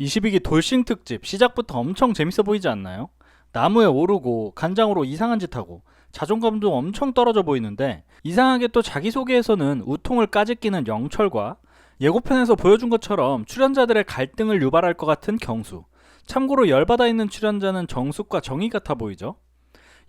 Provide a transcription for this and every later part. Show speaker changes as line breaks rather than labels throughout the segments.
22기 돌싱 특집 시작부터 엄청 재밌어 보이지 않나요? 나무에 오르고 간장으로 이상한 짓 하고 자존감도 엄청 떨어져 보이는데 이상하게 또 자기소개에서는 우통을 까짓기는 영철과 예고편에서 보여준 것처럼 출연자들의 갈등을 유발할 것 같은 경수 참고로 열받아 있는 출연자는 정숙과 정희 같아 보이죠?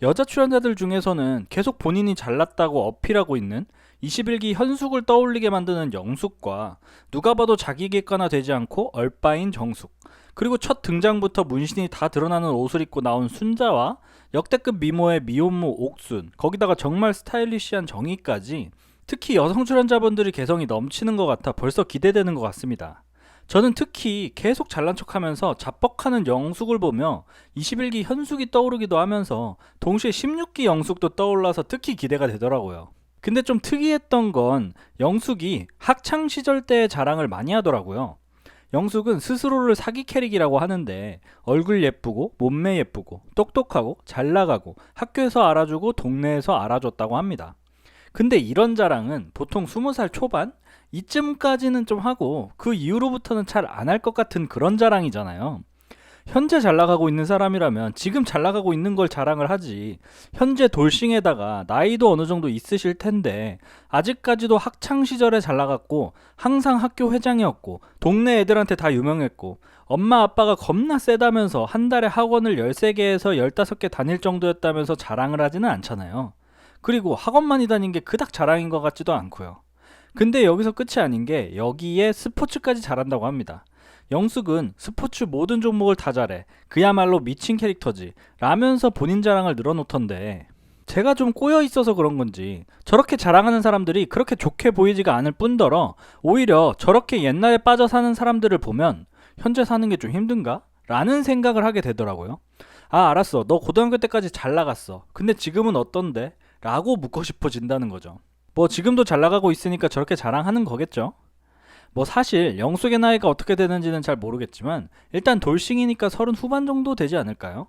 여자 출연자들 중에서는 계속 본인이 잘났다고 어필하고 있는 21기 현숙을 떠올리게 만드는 영숙과 누가 봐도 자기 객관화 되지 않고 얼빠인 정숙 그리고 첫 등장부터 문신이 다 드러나는 옷을 입고 나온 순자와 역대급 미모의 미혼모 옥순 거기다가 정말 스타일리시한 정희까지 특히 여성 출연자분들이 개성이 넘치는 것 같아 벌써 기대되는 것 같습니다. 저는 특히 계속 잘난 척하면서 자뻑하는 영숙을 보며 21기 현숙이 떠오르기도 하면서 동시에 16기 영숙도 떠올라서 특히 기대가 되더라고요. 근데 좀 특이했던 건 영숙이 학창 시절 때의 자랑을 많이 하더라고요. 영숙은 스스로를 사기 캐릭이라고 하는데 얼굴 예쁘고 몸매 예쁘고 똑똑하고 잘 나가고 학교에서 알아주고 동네에서 알아줬다고 합니다. 근데 이런 자랑은 보통 20살 초반 이쯤까지는 좀 하고 그 이후로부터는 잘 안 할 것 같은 그런 자랑이잖아요. 현재 잘 나가고 있는 사람이라면 지금 잘 나가고 있는 걸 자랑을 하지. 현재 돌싱에다가 나이도 어느 정도 있으실 텐데 아직까지도 학창 시절에 잘 나갔고 항상 학교 회장이었고 동네 애들한테 다 유명했고 엄마 아빠가 겁나 세다면서 한 달에 학원을 13개에서 15개 다닐 정도였다면서 자랑을 하지는 않잖아요. 그리고 학원만이 다닌 게 그닥 자랑인 것 같지도 않고요. 근데 여기서 끝이 아닌 게 여기에 스포츠까지 잘한다고 합니다. 영숙은 스포츠 모든 종목을 다 잘해. 그야말로 미친 캐릭터지. 라면서 본인 자랑을 늘어놓던데. 제가 좀 꼬여 있어서 그런 건지 저렇게 자랑하는 사람들이 그렇게 좋게 보이지가 않을 뿐더러 오히려 저렇게 옛날에 빠져 사는 사람들을 보면 현재 사는 게 좀 힘든가? 라는 생각을 하게 되더라고요. 아, 알았어. 너 고등학교 때까지 잘 나갔어. 근데 지금은 어떤데? 라고 묻고 싶어진다는 거죠. 뭐 지금도 잘 나가고 있으니까 저렇게 자랑하는 거겠죠. 뭐 사실 영숙의 나이가 어떻게 되는지는 잘 모르겠지만 일단 돌싱이니까 서른 후반 정도 되지 않을까요?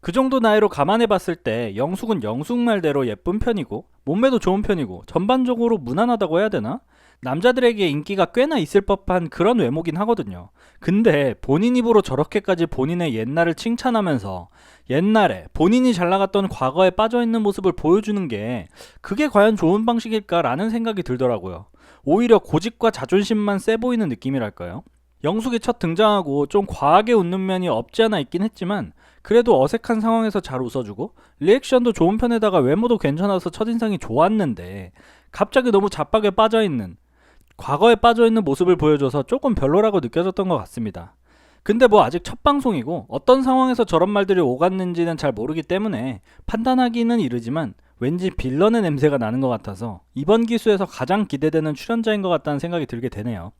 그 정도 나이로 감안해 봤을 때 영숙은 영숙 말대로 예쁜 편이고 몸매도 좋은 편이고 전반적으로 무난하다고 해야 되나? 남자들에게 인기가 꽤나 있을 법한 그런 외모긴 하거든요. 근데 본인 입으로 저렇게까지 본인의 옛날을 칭찬하면서 옛날에 본인이 잘 나갔던 과거에 빠져 있는 모습을 보여주는 게 그게 과연 좋은 방식일까라는 생각이 들더라고요. 오히려 고집과 자존심만 세 보이는 느낌이랄까요? 영숙이 첫 등장하고 좀 과하게 웃는 면이 없지 않아 있긴 했지만 그래도 어색한 상황에서 잘 웃어주고 리액션도 좋은 편에다가 외모도 괜찮아서 첫인상이 좋았는데 갑자기 너무 잡박에 빠져있는 과거에 빠져있는 모습을 보여줘서 조금 별로라고 느껴졌던 것 같습니다. 근데 뭐 아직 첫 방송이고 어떤 상황에서 저런 말들이 오갔는지는 잘 모르기 때문에 판단하기는 이르지만 왠지 빌런의 냄새가 나는 것 같아서 이번 기수에서 가장 기대되는 출연자인 것 같다는 생각이 들게 되네요.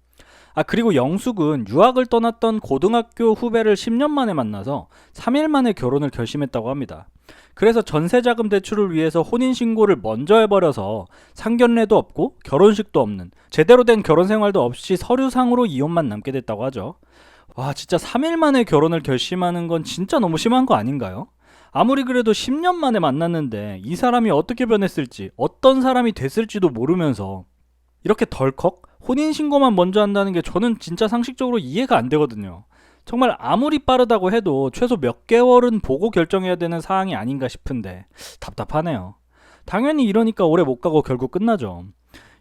아 그리고 영숙은 유학을 떠났던 고등학교 후배를 10년 만에 만나서 3일 만에 결혼을 결심했다고 합니다. 그래서 전세자금 대출을 위해서 혼인신고를 먼저 해버려서 상견례도 없고 결혼식도 없는 제대로 된 결혼 생활도 없이 서류상으로 이혼만 남게 됐다고 하죠. 와 진짜 3일 만에 결혼을 결심하는 건 진짜 너무 심한 거 아닌가요? 아무리 그래도 10년 만에 만났는데 이 사람이 어떻게 변했을지 어떤 사람이 됐을지도 모르면서 이렇게 덜컥 혼인신고만 먼저 한다는 게 저는 진짜 상식적으로 이해가 안 되거든요. 정말 아무리 빠르다고 해도 최소 몇 개월은 보고 결정해야 되는 사항이 아닌가 싶은데 답답하네요. 당연히 이러니까 오래 못 가고 결국 끝나죠.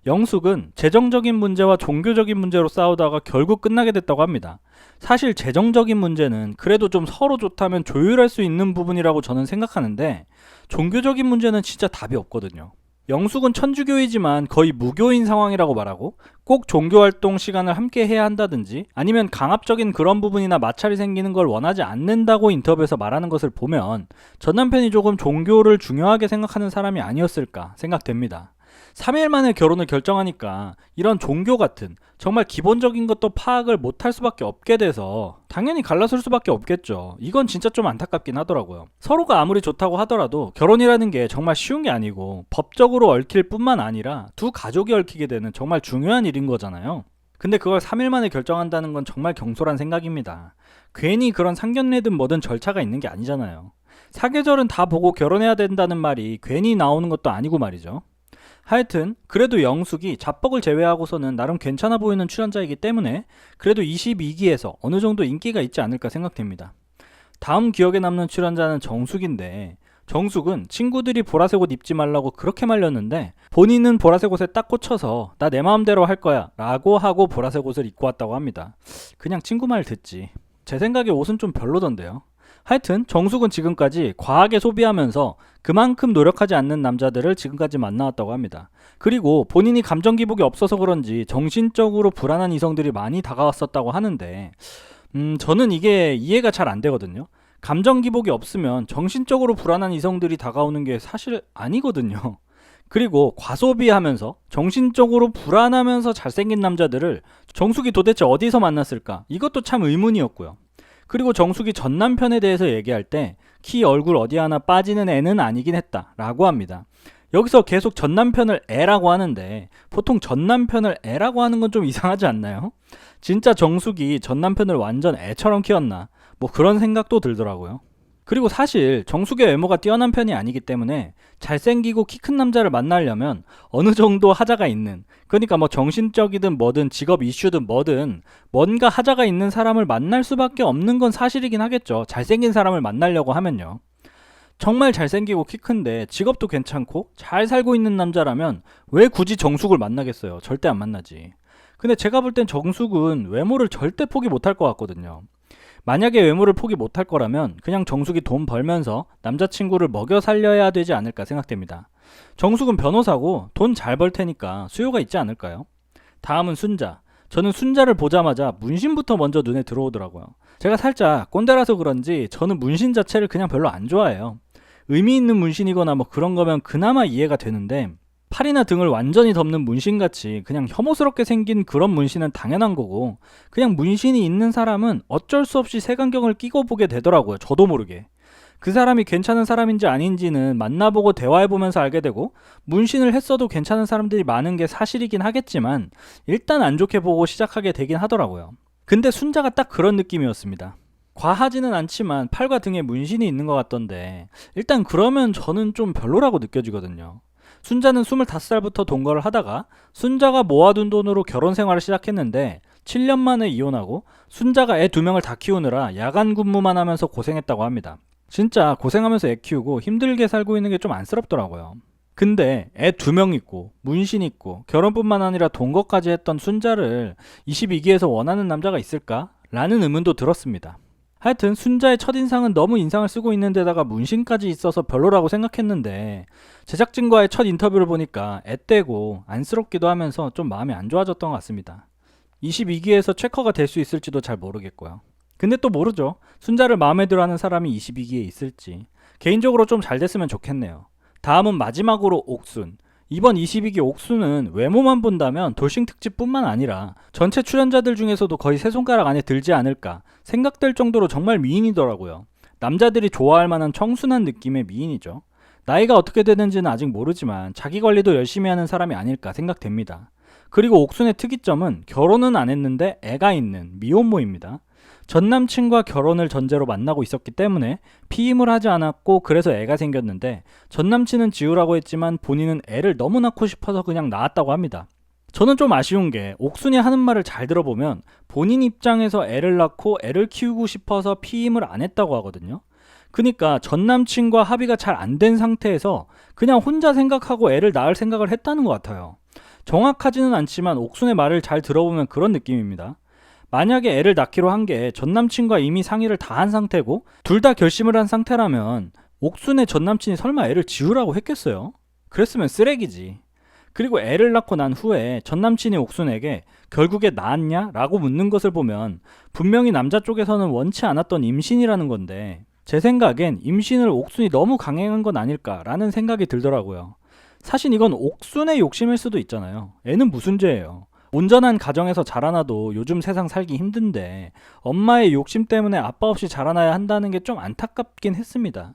영숙은 재정적인 문제와 종교적인 문제로 싸우다가 결국 끝나게 됐다고 합니다. 사실 재정적인 문제는 그래도 좀 서로 좋다면 조율할 수 있는 부분이라고 저는 생각하는데 종교적인 문제는 진짜 답이 없거든요. 영숙은 천주교이지만 거의 무교인 상황이라고 말하고 꼭 종교활동 시간을 함께 해야 한다든지 아니면 강압적인 그런 부분이나 마찰이 생기는 걸 원하지 않는다고 인터뷰에서 말하는 것을 보면 전 남편이 조금 종교를 중요하게 생각하는 사람이 아니었을까 생각됩니다. 3일 만에 결혼을 결정하니까 이런 종교 같은 정말 기본적인 것도 파악을 못할 수밖에 없게 돼서 당연히 갈라설 수밖에 없겠죠. 이건 진짜 좀 안타깝긴 하더라고요. 서로가 아무리 좋다고 하더라도 결혼이라는 게 정말 쉬운 게 아니고 법적으로 얽힐 뿐만 아니라 두 가족이 얽히게 되는 정말 중요한 일인 거잖아요. 근데 그걸 3일 만에 결정한다는 건 정말 경솔한 생각입니다. 괜히 그런 상견례든 뭐든 절차가 있는 게 아니잖아요. 사계절은 다 보고 결혼해야 된다는 말이 괜히 나오는 것도 아니고 말이죠. 하여튼 그래도 영숙이 자뻑을 제외하고서는 나름 괜찮아 보이는 출연자이기 때문에 그래도 22기에서 어느 정도 인기가 있지 않을까 생각됩니다. 다음 기억에 남는 출연자는 정숙인데 정숙은 친구들이 보라색 옷 입지 말라고 그렇게 말렸는데 본인은 보라색 옷에 딱 꽂혀서 나 내 마음대로 할 거야 라고 하고 보라색 옷을 입고 왔다고 합니다. 그냥 친구 말 듣지. 제 생각에 옷은 좀 별로던데요. 하여튼 정숙은 지금까지 과하게 소비하면서 그만큼 노력하지 않는 남자들을 지금까지 만나왔다고 합니다. 그리고 본인이 감정 기복이 없어서 그런지 정신적으로 불안한 이성들이 많이 다가왔었다고 하는데 음 저는 이게 이해가 잘 안 되거든요. 감정 기복이 없으면 정신적으로 불안한 이성들이 다가오는 게 사실 아니거든요. 그리고 과소비하면서 정신적으로 불안하면서 잘생긴 남자들을 정숙이 도대체 어디서 만났을까? 이것도 참 의문이었고요. 그리고 정숙이 전 남편에 대해서 얘기할 때 키 얼굴 어디 하나 빠지는 애는 아니긴 했다 라고 합니다. 여기서 계속 전 남편을 애라고 하는데 보통 전 남편을 애라고 하는 건 좀 이상하지 않나요? 진짜 정숙이 전 남편을 완전 애처럼 키웠나? 뭐 그런 생각도 들더라고요. 그리고 사실 정숙의 외모가 뛰어난 편이 아니기 때문에 잘생기고 키 큰 남자를 만나려면 어느 정도 하자가 있는 그러니까 뭐 정신적이든 뭐든 직업 이슈든 뭐든 뭔가 하자가 있는 사람을 만날 수밖에 없는 건 사실이긴 하겠죠. 잘생긴 사람을 만나려고 하면요. 정말 잘생기고 키 큰데 직업도 괜찮고 잘 살고 있는 남자라면 왜 굳이 정숙을 만나겠어요? 절대 안 만나지. 근데 제가 볼 땐 정숙은 외모를 절대 포기 못할 것 같거든요. 만약에 외모를 포기 못할 거라면 그냥 정숙이 돈 벌면서 남자친구를 먹여 살려야 되지 않을까 생각됩니다. 정숙은 변호사고 돈 잘 벌 테니까 수요가 있지 않을까요? 다음은 순자. 저는 순자를 보자마자 문신부터 먼저 눈에 들어오더라고요. 제가 살짝 꼰대라서 그런지 저는 문신 자체를 그냥 별로 안 좋아해요. 의미 있는 문신이거나 뭐 그런 거면 그나마 이해가 되는데 팔이나 등을 완전히 덮는 문신같이 그냥 혐오스럽게 생긴 그런 문신은 당연한 거고 그냥 문신이 있는 사람은 어쩔 수 없이 색안경을 끼고 보게 되더라고요. 저도 모르게. 그 사람이 괜찮은 사람인지 아닌지는 만나보고 대화해보면서 알게 되고 문신을 했어도 괜찮은 사람들이 많은 게 사실이긴 하겠지만 일단 안 좋게 보고 시작하게 되긴 하더라고요. 근데 순자가 딱 그런 느낌이었습니다. 과하지는 않지만 팔과 등에 문신이 있는 것 같던데 일단 그러면 저는 좀 별로라고 느껴지거든요. 순자는 25살부터 동거를 하다가 순자가 모아둔 돈으로 결혼 생활을 시작했는데 7년 만에 이혼하고 순자가 애 두 명을 다 키우느라 야간 근무만 하면서 고생했다고 합니다. 진짜 고생하면서 애 키우고 힘들게 살고 있는 게 좀 안쓰럽더라고요. 근데 애 두 명 있고 문신 있고 결혼뿐만 아니라 동거까지 했던 순자를 22기에서 원하는 남자가 있을까? 라는 의문도 들었습니다. 하여튼 순자의 첫인상은 너무 인상을 쓰고 있는 데다가 문신까지 있어서 별로라고 생각했는데 제작진과의 첫 인터뷰를 보니까 앳되고 안쓰럽기도 하면서 좀 마음이 안 좋아졌던 것 같습니다. 22기에서 체커가 될 수 있을지도 잘 모르겠고요. 근데 또 모르죠. 순자를 마음에 들어 하는 사람이 22기에 있을지. 개인적으로 좀 잘 됐으면 좋겠네요. 다음은 마지막으로 옥순. 이번 22기 옥수는 외모만 본다면 돌싱 특집뿐만 아니라 전체 출연자들 중에서도 거의 세 손가락 안에 들지 않을까 생각될 정도로 정말 미인이더라고요. 남자들이 좋아할 만한 청순한 느낌의 미인이죠. 나이가 어떻게 되는지는 아직 모르지만 자기 관리도 열심히 하는 사람이 아닐까 생각됩니다. 그리고 옥순의 특이점은 결혼은 안 했는데 애가 있는 미혼모입니다. 전 남친과 결혼을 전제로 만나고 있었기 때문에 피임을 하지 않았고 그래서 애가 생겼는데 전 남친은 지우라고 했지만 본인은 애를 너무 낳고 싶어서 그냥 낳았다고 합니다. 저는 좀 아쉬운 게 옥순이 하는 말을 잘 들어보면 본인 입장에서 애를 낳고 애를 키우고 싶어서 피임을 안 했다고 하거든요. 그니까 전 남친과 합의가 잘 안 된 상태에서 그냥 혼자 생각하고 애를 낳을 생각을 했다는 것 같아요. 정확하지는 않지만 옥순의 말을 잘 들어보면 그런 느낌입니다. 만약에 애를 낳기로 한 게 전 남친과 이미 상의를 다 한 상태고 둘 다 결심을 한 상태라면 옥순의 전 남친이 설마 애를 지우라고 했겠어요? 그랬으면 쓰레기지. 그리고 애를 낳고 난 후에 전 남친이 옥순에게 결국에 낳았냐? 라고 묻는 것을 보면 분명히 남자 쪽에서는 원치 않았던 임신이라는 건데 제 생각엔 임신을 옥순이 너무 강행한 건 아닐까라는 생각이 들더라고요. 사실 이건 옥순의 욕심일 수도 있잖아요. 애는 무슨 죄예요? 온전한 가정에서 자라나도 요즘 세상 살기 힘든데 엄마의 욕심 때문에 아빠 없이 자라나야 한다는 게 좀 안타깝긴 했습니다.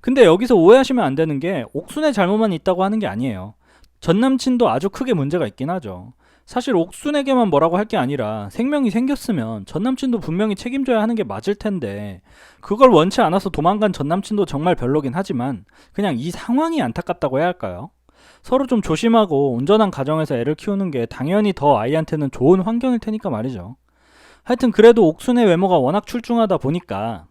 근데 여기서 오해하시면 안 되는 게 옥순의 잘못만 있다고 하는 게 아니에요. 전 남친도 아주 크게 문제가 있긴 하죠. 사실 옥순에게만 뭐라고 할 게 아니라 생명이 생겼으면 전 남친도 분명히 책임져야 하는 게 맞을 텐데 그걸 원치 않아서 도망간 전 남친도 정말 별로긴 하지만 그냥 이 상황이 안타깝다고 해야 할까요? 서로 좀 조심하고 온전한 가정에서 애를 키우는 게 당연히 더 아이한테는 좋은 환경일 테니까 말이죠. 하여튼 그래도 옥순의 외모가 워낙 출중하다 보니까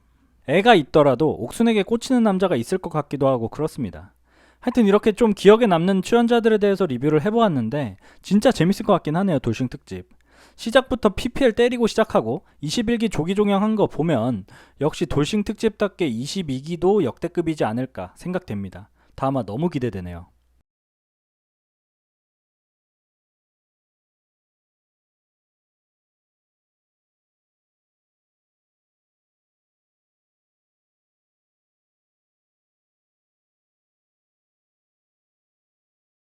애가 있더라도 옥순에게 꽂히는 남자가 있을 것 같기도 하고 그렇습니다. 하여튼 이렇게 좀 기억에 남는 출연자들에 대해서 리뷰를 해보았는데 진짜 재밌을 것 같긴 하네요 돌싱 특집. 시작부터 PPL 때리고 시작하고 21기 조기 종영한 거 보면 역시 돌싱 특집답게 22기도 역대급이지 않을까 생각됩니다. 다마 너무 기대되네요.